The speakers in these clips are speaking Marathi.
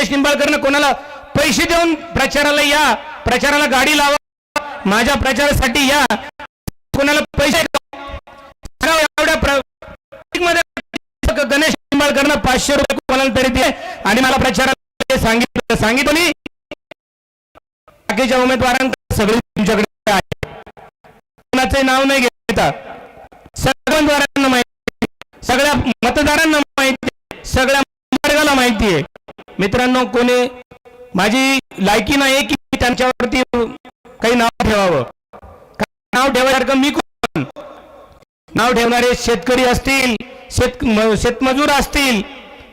गणेश निंबाळकरनं कोणाला पैसे देऊन प्रचाराला या प्रचाराला गाडी लावा माझ्या प्रचारासाठी या. कोणाला पैसे एवढ्या गणेश निंबाळकरनं पाचशे रुपये कोणाला तरी दे आणि मला प्रचाराला सांगितलं. सांगितलं मी. बाकीच्या उमेदवारांकडे सगळे तुमच्याकडे आहे. कोणाचे नाव नाही घेता. सगळ्या उमेदवारांना माहिती. सगळ्या मतदारांना माहिती आहे, सगळ्या वर्गाला माहिती आहे मित्रांनो कोणी माझी लायकी नाही की त्यांच्यावरती काही नाव ठेवावं. नाव ठेवायसारखं मी कोण? नाव ठेवणारे शेतकरी असतील शेत शेतमजूर असतील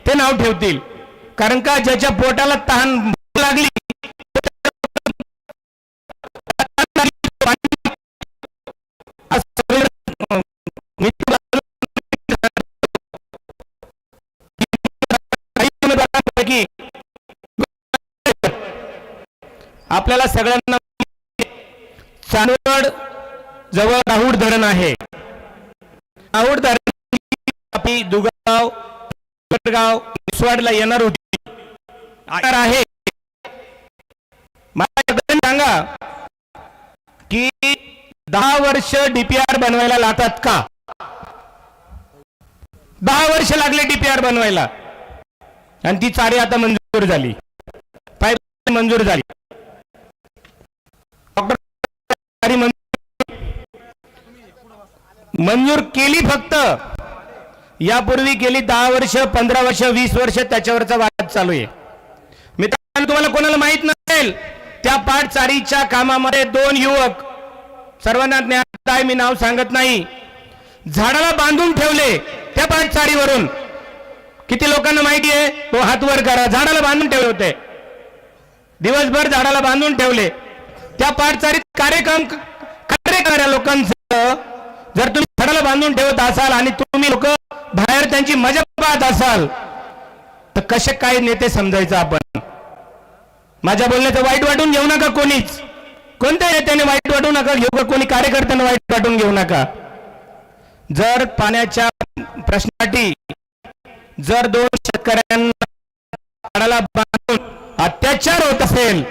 ते नाव ठेवतील. कारण का ज्याच्या पोटाला तहान आपल्याला सगळ्यांना चांदवड जवळ राहुड धरण आहे. राहुड धरण आपली दुगाव गाव स्वाडला येणार होती. आहे. मला सांगा की दहा वर्ष डीपीआर बनवायला लागतात का? दहा वर्ष लागले डीपीआर बनवायला. आणि ती चारी आता मंजूर झाली. पाईप मंजूर झाली. आणि मंजूर केली फक्त. यापूर्वी गेली दहा वर्ष पंधरा वर्ष वीस वर्ष त्याच्यावरचा वाद चालू आहे. मित्रांनो तुम्हाला कोणाला माहीत नसेल त्या पाठचारीच्या कामामध्ये दोन युवक सर्वांना ज्ञात आहे मी नाव सांगत नाही झाडाला बांधून ठेवले त्या पाठचारीवरून किती लोकांना माहिती आहे? तो हात वर करा. झाडाला बांधून ठेवले होते. दिवसभर झाडाला बांधून ठेवले. त्या पाठचारीत कार्यक्रम कार्य करणाऱ्या लोकांचं जर तुम्ही झाडाला बांधून ठेवत असाल आणि तुम्ही लोक बाहेर त्यांची मजा पाहत असाल तर कसे काय नेते समजायचं आपण? माझ्या बोलण्याचं वाईट वाटून घेऊ नका कोणीच. कोणत्या नेत्याने वाईट वाटू नका घेऊ का कोणी कार्यकर्त्यांना वाईट वाटून घेऊ नका. जर पाण्याच्या प्रश्नासाठी जर दोन शेतकऱ्यांना बांधून अत्याचार होत असेल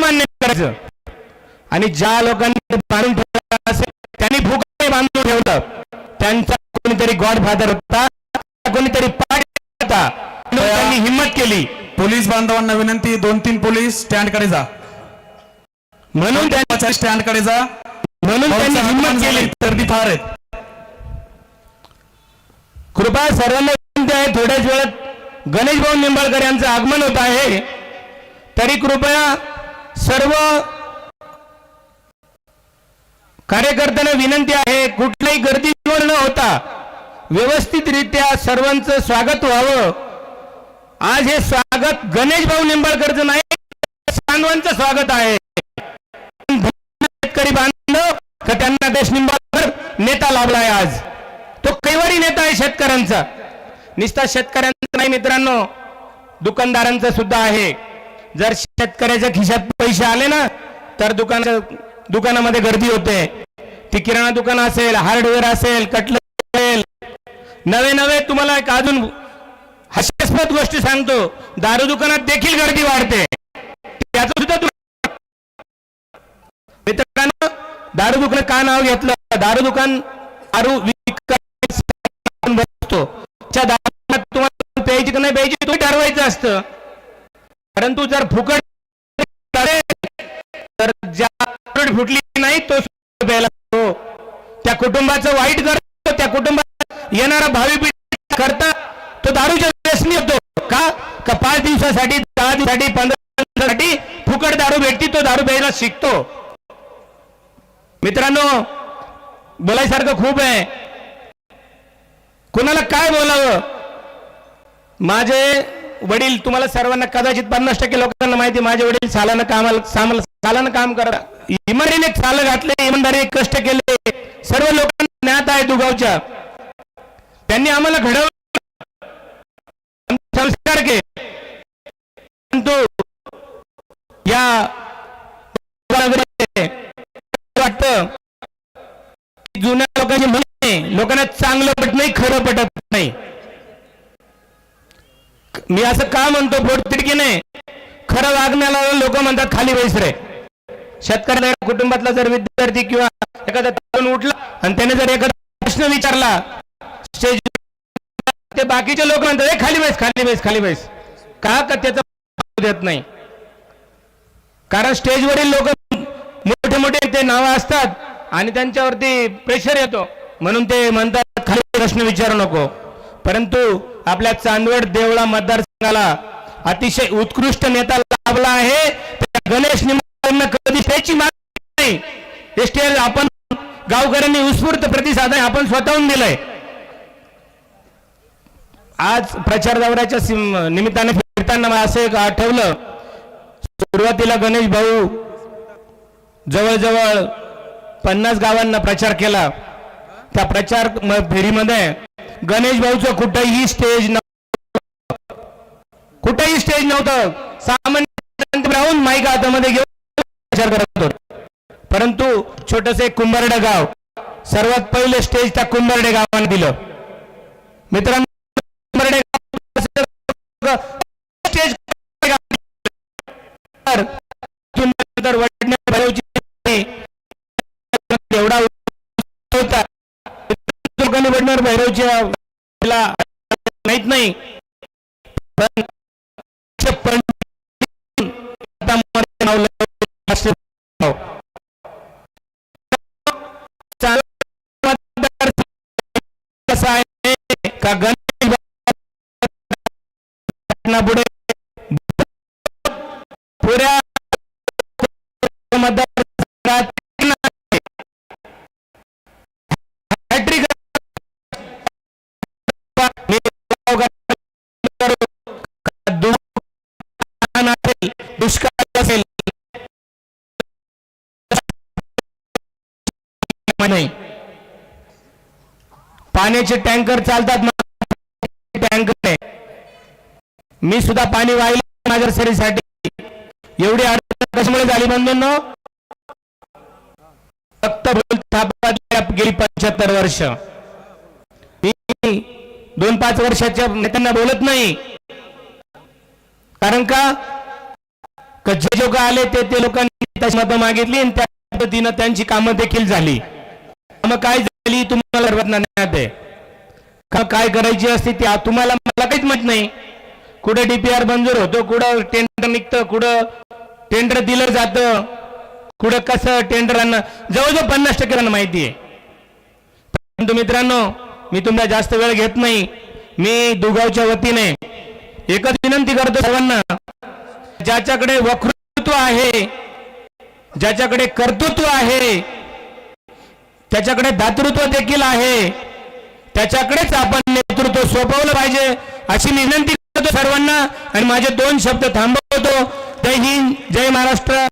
मान्य करायचं. आणि ज्या लोकांनी बांधून ठेवलं असेल त्यांनी भूक बांधून ठेवलं. त्यांचा कोणीतरी गॉड फादर होता कोणीतरी पाठ होता. त्यांनी हिंमत केली. पोलीस बांधवांना विनंती दोन तीन पोलीस स्टँडकडे जा. म्हणून त्यांनी स्टँडकडे जा. म्हणून त्यांनी हिंमत केली. गर्दी फार आहेत. कृपा सर्वांना विनंती आहे थोड्याच वेळात गणेश भाऊ निंबाळकर यांचं आगमन होत आहे. तरी कृपया सर्व कार्यकर्त्यांना विनंती आहे कुठल्याही गर्दीवर न होता व्यवस्थितरित्या सर्वांचं स्वागत व्हावं. आज हे स्वागत गणेश भाऊ निंबाळकरचं नाही सांगवांचं स्वागत आहे. शेतकरी बांधव का त्यांना देश निंबाळकर नेता लाभलाय आज. तो कैवारी नेता आहे शेतकऱ्यांचा. निस्ता शेतकऱ्यांचा नाही मित्रांनो दुकानदारांचा सुद्धा आहे. जर शेतकऱ्याच्या खिशात पैसे आले ना तर दुकान दुकानामध्ये गर्दी होते. ती किराणा दुकान असेल हार्डवेअर असेल कटलर असेल. नवे नवे तुम्हाला एक अजून हास्यास्पद गोष्टी सांगतो. दारू दुकानात देखील गर्दी वाढते. त्याचं सुद्धा तुम्हाला मित्रांनो दारू दुकान का नाव घेतलं? दारू दुकान दारू विकायला बसतो. त्या दारू तुम्हाला प्यायची का नाही प्यायची तुम्ही ठरवायचं असतं. परंतु जर फुकट तर ज्या फुटली नाही तो द्यायला त्या कुटुंबाचं वाईट करतो त्या कुटुंबात येणारा भावी पिढी करता तो दारूच्या व्यसनी होतो का? का पाच दिवसासाठी दहा दिवसासाठी पंधरा दिवसासाठी फुकट दारू भेटती तो दारू प्यायला शिकतो. मित्रांनो बोलायसारखं खूप आहे. कुणाला काय बोलावं? माझे वडील तुम्हाला सर्वांना कदाचित पन्नास टक्के लोकांना माहिती माझे वडील सालानं कामाला सामाला सालानं काम करत इमानदारीने साल घातले इमानदारीने कष्ट केले. सर्व लोकांना ज्ञात आहे दुगावच्या. त्यांनी आम्हाला घडवलं. संस्कार के. परंतु या वाटत जुन्या लोकांची म्हणणे लोकांना चांगलं पटत नाही खरं पटत मी असं का म्हणतो पोटतिडकीने खरं वागण्याला लोक म्हणतात खाली बैस रे. शेतकऱ्याला कुटुंबातला जर विद्यार्थी किंवा एखादा तरुण उठला आणि त्याने जर एखादा प्रश्न विचारला स्टेज ते बाकीचे लोक म्हणतात खाली बैस खाली बैस खाली बैस. का का त्याचा देत नाही? कारण स्टेजवरील लोक मोठे मोठे ते नावं असतात आणि त्यांच्यावरती प्रेशर येतो. म्हणून ते म्हणतात खाली प्रश्न विचारू नको. परंतु आपल्या चांदवड देवळा मतदार अतिशय उत्कृष्ट नेता लाभला आहे. त्या गणेश निंबाळकरांना कधी त्याची मागणी नाही. स्टेज आपण गावकऱ्यांनी उत्स्फूर्त प्रतिसाद आहे आपण स्वतःहून दिलंय. आज प्रचार दौऱ्याच्या निमित्ताने फिरताना मला असं एक आठवलं. सुरुवातीला गणेश भाऊ जवळजवळ पन्नास गावांना प्रचार केला. त्या प्रचार फेरीमध्ये गणेश भाऊचं कुठंही स्टेज नव्हतं कुठंही स्टेज नव्हतं. सामान्य राहून माईक हातामध्ये घेऊन प्रचार करत होतो. परंतु छोटस एक कुंभारडे गाव सर्वात पहिले स्टेज त्या कुंभारडे गावाने दिलं. मित्रांनो स्टेज एवढा होता. लोकांनी वडणार भैरवच्या माहीत नाही. पण कसं आहे. का गण पाण्याचे टँकर चालतात टँकर आहे. मी सुद्धा पाणी वाहिले माझ्या सरीसाठी एवढी अडचण कशामुळे झाली बंधूंनो? फक्त गेली पंच्याहत्तर वर्ष. मी दोन पाच वर्षाच्या नेत्यांना बोलत नाही. कारण का? जे लोक आले ते ते लोकांनी मतं मागितली आणि त्या पद्धतीनं त्यांची कामं देखील झाली. मग काय झाली तुम्हाला सर्वात आहे. का काय करायची असते ती तुम्हाला मला काहीच माहीत नाही. कुठं डीपीआर मंजूर होतो कुठं टेंडर निघतं कुठं टेंडर दिलं जातं कुठं कसं टेंडरांना जवळजवळ पन्नास टक्क्यांना माहिती आहे. परंतु मित्रांनो मी तुमचा जास्त वेळ घेत नाही. मी दुगावच्या वतीने एकच विनंती करतो सर्वांना ज्याच्याकडे वक्तृत्व आहे ज्याच्याकडे कर्तृत्व आहे त्याच्याकडे दातृत्व देखील आहे. त्याच्याकडेच आपण नेतृत्व सोपवलं पाहिजे. अशी विनंती करतो सर्वांना आणि माझे दोन शब्द थांबवतो. जय हिंद जय महाराष्ट्र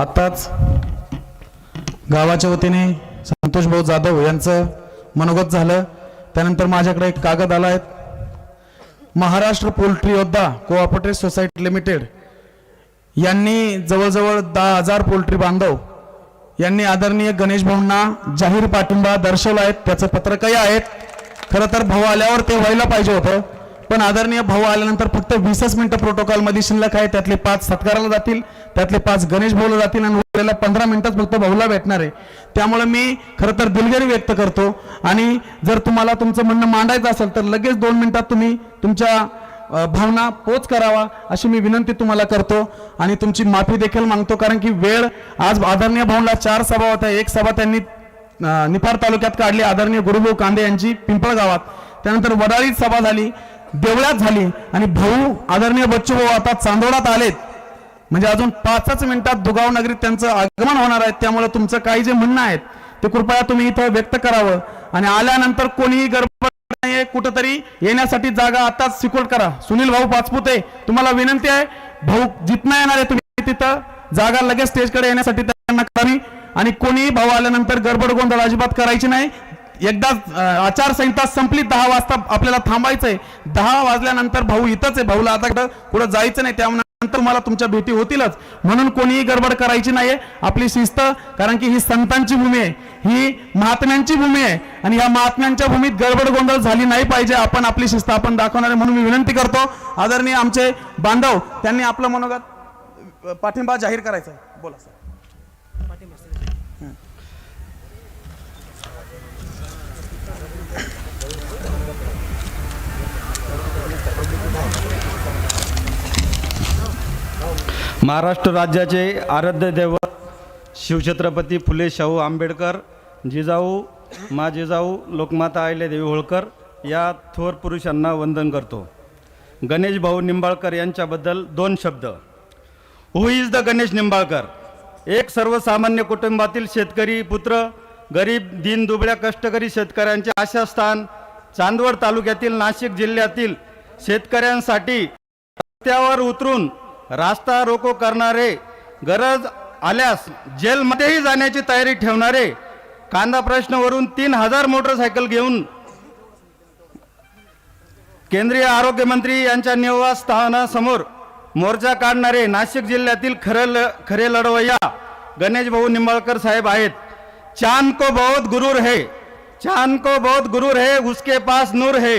आताच गावाच्या वतीने संतोष भाऊ जाधव यांचं मनोगत झालं. त्यानंतर माझ्याकडे एक कागद आला आहे. महाराष्ट्र पोल्ट्री योद्धा कोऑपरेटिव्ह सोसायटी लिमिटेड यांनी जवळजवळ दहा हजार पोल्ट्री बांधव यांनी आदरणीय गणेश भाऊंना जाहीर पाठिंबा दर्शवला आहे त्याचं पत्रकही आहेत खरं तर भाऊ आल्यावर ते व्हायला पाहिजे होतं. पण आदरणीय भाऊ आल्यानंतर फक्त वीसच मिनिटं प्रोटोकॉलमध्ये शिल्लक आहे त्यातले पाच सत्काराला जातील त्यातले पाच गणेश भाऊला जातील आणि उरलेल्या पंधरा मिनिटात फक्त भाऊला भेटणार आहे. त्यामुळे मी खरं तर दिलगिरी व्यक्त करतो. आणि जर तुम्हाला तुमचं म्हणणं मांडायचं असेल तर लगेच दोन मिनिटात तुम्ही तुमच्या भावना पोच करावा अशी मी विनंती तुम्हाला करतो. आणि तुमची माफी देखील मागतो कारण की वेळ आज आदरणीय भाऊला चार सभा होत्या. एक सभा त्यांनी अ, निफाड तालुक्यात काढली. आदरणीय गुरुभाऊ कांदे यांची पिंपळ गावात. त्यानंतर वडाळीत सभा झाली देवळ्यात झाली. आणि भाऊ आदरणीय बच्चू भाऊ आता चांदोडात आलेत. म्हणजे अजून पाचच मिनिटात दुगाव नगरीत त्यांचं आगमन होणार आहे. त्यामुळे तुमचं काही जे म्हणणं आहेत ते कृपया तुम्ही इथं व्यक्त करावं. आणि आल्यानंतर कोणीही गडबड नाहीये कुठंतरी येण्यासाठी जागा आताच सिक्युअर करा. सुनील भाऊ पाचपुते तुम्हाला विनंती आहे भाऊ जितना येणार आहे तुम्ही तिथं जागा लगेच स्टेजकडे येण्यासाठी त्यांना करावी आणि कोणीही भाऊ आल्यानंतर गडबड गोंधळ अजिबात करायची नाही. एकदा आचारसंहिता संपली दहा वाजता आपल्याला थांबायचंय. दहा वाजल्यानंतर भाऊ इथंच आहे. भाऊला आता कुठं जायचं नाही त्यामुळे त्यानंतर मला तुमच्या भेटी होतीलच. म्हणून कोणीही गडबड करायची नाहीये. आपली शिस्त कारण की ही संतांची भूमी आहे. ही महात्म्यांची भूमी आहे. आणि या महात्म्यांच्या भूमीत गडबड गोंधळ झाली नाही पाहिजे आपण आपली शिस्त आपण दाखवणार आहे म्हणून मी विनंती करतो. आदरणीय आमचे बांधव त्यांनी आपलं मनोगत पाठिंबा जाहीर करायचा आहे. बोला सर. महाराष्ट्र राज्याचे आराध्य दैवत शिवछत्रपती फुले शाहू आंबेडकर जिजाऊ मा जिजाऊ लोकमाता अहिल्यादेवी होळकर या थोर पुरुषांना वंदन करतो. गणेश भाऊ निंबाळकर यांच्याबद्दल दोन शब्द. Who is the Ganesh Nimbalkar? एक सर्वसामान्य कुटुंबातील शेतकरी पुत्र गरीब दिन दुबळ्या कष्टकरी शेतकऱ्यांचे आशास्थान चांदवड तालुक्यातील नाशिक जिल्ह्यातील शेतकऱ्यांसाठी रस्त्यावर उतरून रास्ता रोको करणारे गरज आल्यास जेलमध्येही जाण्याची तयारी ठेवणारे कांदा प्रश्नावरून तीन हजार मोटरसायकल घेऊन केंद्रीय आरोग्यमंत्री यांच्या निवासस्थानासमोर मोर्चा काढणारे नाशिक जिल्ह्यातील खरे ल खरे लढवय्या गणेश भाऊ निंबाळकर साहेब आहेत. चांद को बहुत गुरूर है. चांद को बहुत गुरूर है उसके पास नूर है.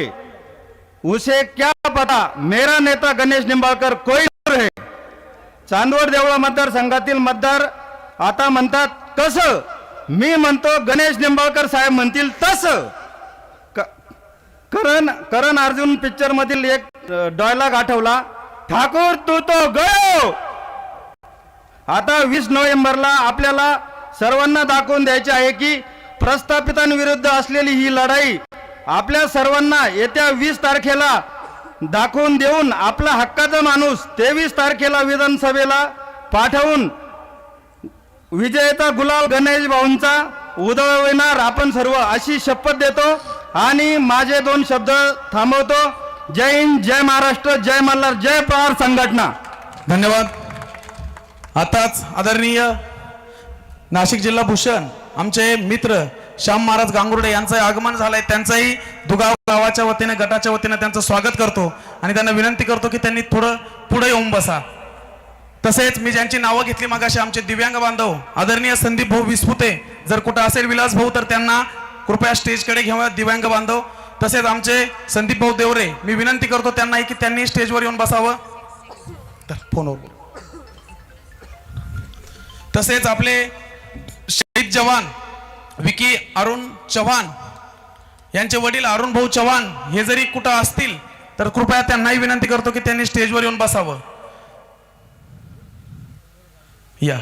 उसे क्या पता? मेरा नेता गणेश निंबाळकर कोई नूर है. चांदवड देवळा मतदारसंघातील मतदार आता म्हणतात कसं? मी म्हणतो गणेश निंबाळकर साहेब म्हणतील तसं. क- करण करण अर्जुन पिक्चर मधील एक डॉयलॉग आठवला. ठाकूर तू तो गयो! आता वीस नोव्हेंबरला आपल्याला सर्वांना दाखवून द्यायचे आहे की प्रस्थापितांविरुद्ध असलेली ही लढाई आपल्या सर्वांना येत्या वीस तारखेला दाखवून देऊन आपला हक्काचा माणूस तेवीस तारखेला विधानसभेला पाठवून विजयता गुलाल गणेश भाऊंचा उदळविणार आपण सर्व अशी शपथ देतो आणि माझे दोन शब्द थांबवतो. जय हिंद जय महाराष्ट्र जय मल्हार जय पवार संघटना. धन्यवाद. आताच आदरणीय नाशिक जिल्हा भूषण आमचे मित्र श्याम महाराज गांगुर्डे यांचं आगमन झालंय. त्यांचंही दुगाव गावाच्या वतीने गटाच्या वतीने त्यांचं स्वागत करतो. आणि त्यांना विनंती करतो की त्यांनी थोडं पुढे येऊन बसा. तसेच मी ज्यांची नावं घेतली मागाशी आमचे दिव्यांग बांधव आदरणीय संदीप भाऊ विस्फुते जर कुठं असेल विलास भाऊ तर त्यांना कृपया स्टेजकडे घेऊया दिव्यांग बांधव. तसेच आमचे संदीप भाऊ देवरे मी विनंती करतो त्यांनाही की त्यांनी स्टेजवर येऊन बसावं. तर फोनवर तसेच आपले शहीद जवान विकी अरुण चव्हाण यांचे वडील अरुण भाऊ चव्हाण हे जरी कुठं असतील तर कृपया त्यांनाही विनंती करतो की त्यांनी स्टेजवर येऊन बसावं. या.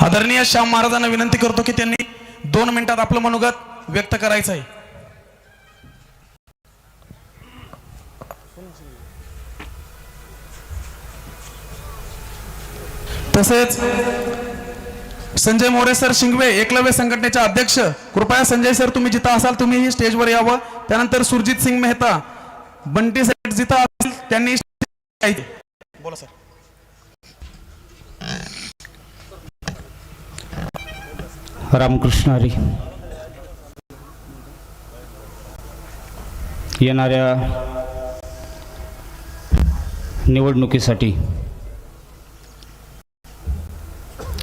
आदरणीय श्याम महाराजांना विनंती करतो की त्यांनी दोन मिनिटात आपलं मनोगत व्यक्त करायचं आहे. तसेच संजय मोरे सर शिंगवे एकलव्य संघटनेचे अध्यक्ष. कृपया संजय सर तुम्ही जिथं असाल तुम्ही स्टेजवर यावं. त्यानंतर सुरजित सिंग मेहता बंटी सेठ जिथं असतील त्यांनी बोला सर. रामकृष्ण हरी. येणाऱ्या निवडणुकीसाठी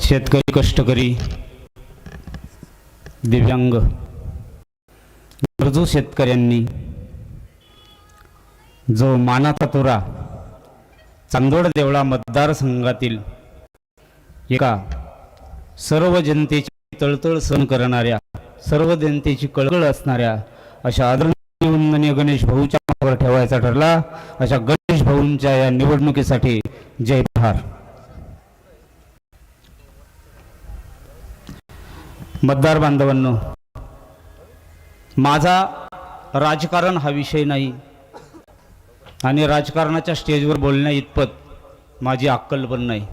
शेतकरी कष्टकरी दिव्यांग गरजू शेतकऱ्यांनी जो मानाचा तुरा चांदोड देवळा मतदारसंघातील एका सर्व जनतेची तळतळ सण करणाऱ्या सर्व जनतेची कळकळ असणाऱ्या अशा आदरणीय गणेश भाऊच्या मागावर ठेवायचा ठरला. अशा गणेश भाऊंच्या या निवडणुकीसाठी जय प्रहार मतदार बांधवांनो माझा राजकारण हा विषय नाही. आणि राजकारणाच्या स्टेजवर बोलण्या इतपत माझी अक्कल पण नाही.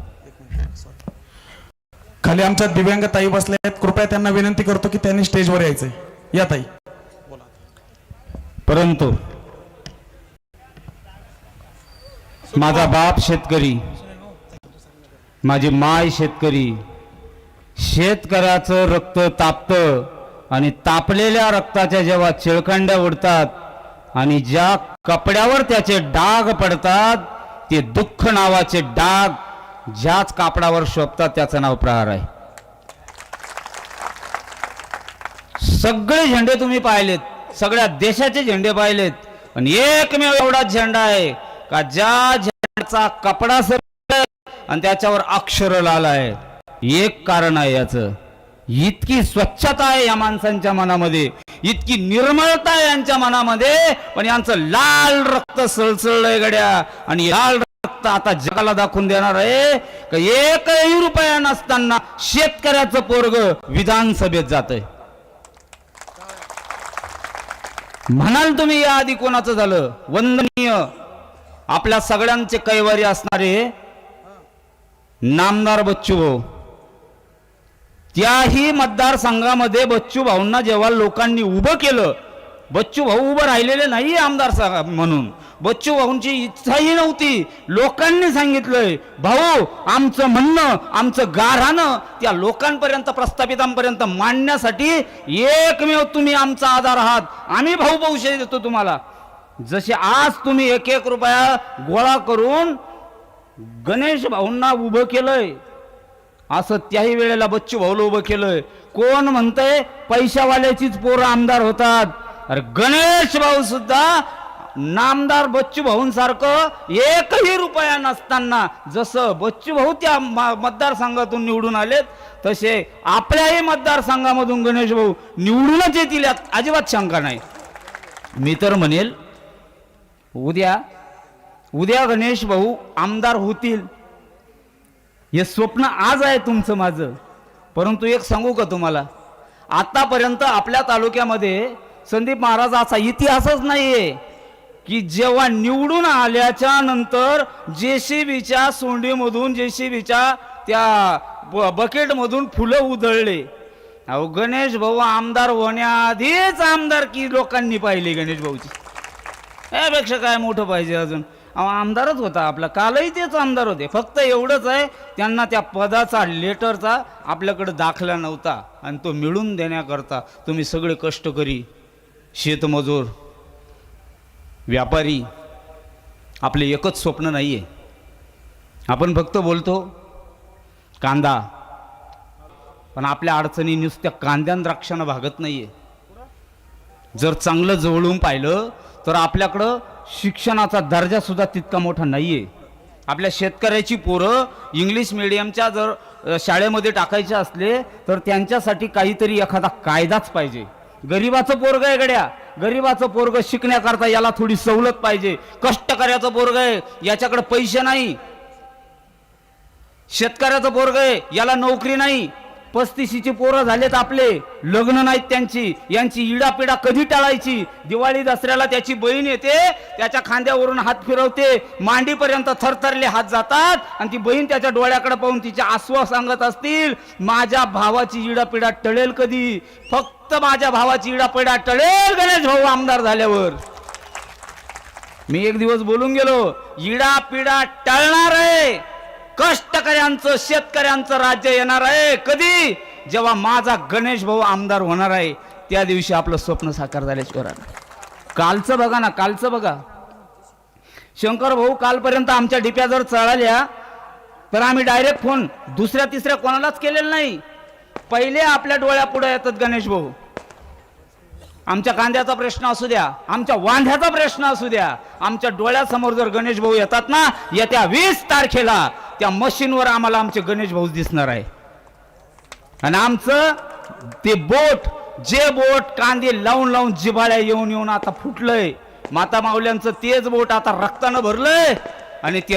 खाली आमच्या दिव्यांग ताई बसल्या आहेत. कृपया त्यांना विनंती करतो की त्यांनी स्टेजवर यायचंय. या ताई. परंतु माझा बाप शेतकरी माझी माय शेतकरी शेतकऱ्याचं रक्त तापतं आणि तापलेल्या रक्ताच्या जेव्हा चिळखंड्या उडतात आणि ज्या कपड्यावर त्याचे डाग पडतात ते दुःख नावाचे डाग ज्याच कापडावर शोभतात त्याचं नाव प्रहार आहे. सगळे झेंडे तुम्ही पाहिलेत सगळ्या देशाचे झेंडे पाहिलेत पण एकमेव एवढाच झेंडा आहे का ज्या झेंड्याचा कपडा सर आणि त्याच्यावर अक्षर लाल आहे एक कारण आहे याचं इतकी स्वच्छता आहे या माणसांच्या मनामध्ये इतकी निर्मळता आहे यांच्या मनामध्ये पण यांचं लाल रक्त सळसळलंय गड्या. आणि लाल रक्त आता जगाला दाखवून देणार आहे का एकही रुपया नसताना शेतकऱ्याचं पोरग विधानसभेत जातंय. म्हणाल तुम्ही या आधी कोणाचं झालं? वंदनीय. आपल्या सगळ्यांचे कैवारी असणारे नामदार बच्चू भाऊ. त्याही मतदारसंघामध्ये बच्चू भाऊंना जेव्हा लोकांनी उभं केलं बच्चू भाऊ उभं राहिलेले नाही आमदार संघा- म्हणून. बच्चू भाऊंची इच्छाही नव्हती. लोकांनी सांगितलंय भाऊ आमचं म्हणणं आमचं गाऱ्हाणं त्या लोकांपर्यंत प्रस्थापितांपर्यंत मांडण्यासाठी एकमेव तुम्ही आमचा आधार आहात. आम्ही भाऊ पैसे देतो तुम्हाला. जसे आज तुम्ही एक एक रुपया गोळा करून गणेश भाऊंना उभं केलंय असं त्याही वेळेला बच्चू भाऊला उभं केलंय. कोण म्हणतंय? पैशावाल्याचीच पोरं आमदार होतात. अरे गणेश भाऊ सुद्धा नामदार बच्चू भाऊंसारखं एकही रुपया नसताना जसं बच्चू भाऊ त्या म- मतदारसंघातून निवडून आलेत तसे आपल्याही मतदारसंघामधून गणेश भाऊ निवडूनच येतील यात अजिबात शंका नाही. मी तर म्हणेल उद्या उद्या गणेश भाऊ आमदार होतील. हे स्वप्न आज आहे तुमचं माझं. परंतु एक सांगू का तुम्हाला? आतापर्यंत आपल्या तालुक्यामध्ये संदीप महाराजाचा इतिहासच नाही आहे की जेव्हा निवडून आल्याच्यानंतर जेसीबीच्या सोंडीमधून जेसीबीच्या त्या ब- बकेटमधून फुलं उधळले. अहो गणेश भाऊ आमदार होण्याआधीच आमदार की लोकांनी पाहिली गणेश भाऊची. यापेक्षा काय मोठं पाहिजे अजून? अहो आमदारच होता आपला. कालही तेच आमदार होते. फक्त एवढंच आहे त्यांना त्या पदाचा लेटरचा आपल्याकडे दाखला नव्हता आणि तो मिळून देण्याकरता तुम्ही सगळे कष्टकरी शेतमजूर व्यापारी आपले एकच स्वप्न नाही आहे आपण फक्त बोलतो कांदा. पण आपल्या अडचणी नुसत्या कांद्यान द्राक्षानं भागत नाही आहे जर चांगलं जवळून पाहिलं तर आपल्याकडं शिक्षणाचा दर्जा सुद्धा तितका मोठा नाही आहे आपल्या शेतकऱ्याची पोरं इंग्लिश मिडियमच्या जर शाळेमध्ये टाकायचे असले तर त्यांच्यासाठी काहीतरी एखादा कायदाच पाहिजे. गरिबाचं पोरग आहे गड्या. गरिबाचं पोरग शिकण्याकरता याला थोडी सवलत पाहिजे. कष्टकऱ्याचं पोरग आहे याच्याकडे पैसे नाही. शेतकऱ्याचं पोरग आहे याला नोकरी नाही. पस्तीशीचे पोरं झालेत आपले. लग्न नाहीत त्यांची. यांची इडापिडा कधी टाळायची? दिवाळी दसऱ्याला त्याची बहीण येते त्याच्या खांद्यावरून हात फिरवते. मांडीपर्यंत थरथरले हात जातात आणि ती बहीण त्याच्या डोळ्याकडे पाहून तिच्या आसवा सांगत असतील माझ्या भावाची इडापिडा टळेल कधी? फक्त माझ्या भावाची इडापिडा टळेल गणेश भाऊ आमदार झाल्यावर. मी एक दिवस बोलून गेलो इडापिडा टळणार आहे. कष्टकऱ्यांचं शेतकऱ्यांचं राज्य येणार आहे. कधी? जेव्हा माझा गणेश भाऊ आमदार होणार आहे त्या दिवशी आपलं स्वप्न साकार झाल्याशिवाय. राहणार. कालचं बघा ना कालचं बघा. शंकर भाऊ कालपर्यंत आमच्या डिप्या जर चढाल्या तर आम्ही डायरेक्ट फोन दुसऱ्या तिसऱ्या कोणालाच केलेला नाही. पहिले आपल्या डोळ्यापुढे येतात गणेश भाऊ. आमच्या कांद्याचा प्रश्न असू द्या आमच्या वांध्याचा प्रश्न असू द्या. आमच्या डोळ्यासमोर जर गणेश भाऊ येतात ना येत्या वीस तारखेला त्या मशीनवर आम्हाला आमचे गणेश भाऊ दिसणार आहे. आणि आमचं ते बोट जे बोट कांदे लावून लावून जिभाळ्या येऊन येऊन आता फुटलंय. माता माऊल्यांचं तेच बोट आता रक्तानं भरलंय. आणि ते